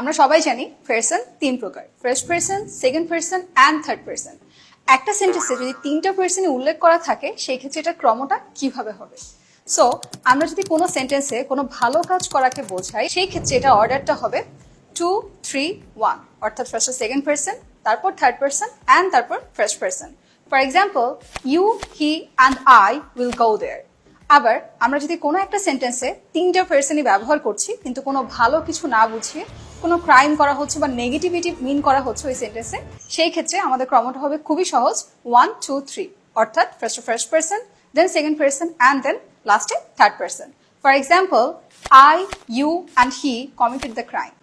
আমরা সবাই জানি পার্সন তিন প্রকার। First person second person and third person একটা সেন্টেন্সে যদি তিনটা পার্সনই উল্লেখ করা থাকে, সেই ক্ষেত্রে এটা ক্রমটা কীভাবে হবে? সো আমরা যদি কোনো সেন্টেন্সে কোনো ভালো কাজ করাকে বোঝাই, সেই ক্ষেত্রে এটা অর্ডারটা হবে টু থ্রি ওয়ান অর্থাৎ ফার্স্ট সেকেন্ড পার্সন তারপর থার্ড পার্সন অ্যান্ড তারপর first person for example you he and I will go there আবার, আমরা যদি কোনো একটা সেন্টেন্সে তিনটা পার্সনই ব্যবহার করছি, কিন্তু কোনো ভালো কিছু না বুঝিয়ে কোনো ক্রাইম করা হচ্ছে বা নেগেটিভিটি মিন করা হচ্ছে ওই সেন্টেন্সে সেই ক্ষেত্রে আমাদের ক্রমটা হবে খুবই সহজ। ওয়ান টু থ্রি অর্থাৎ first first person then second person and then লাস্টে third person for example I you and he committed the crime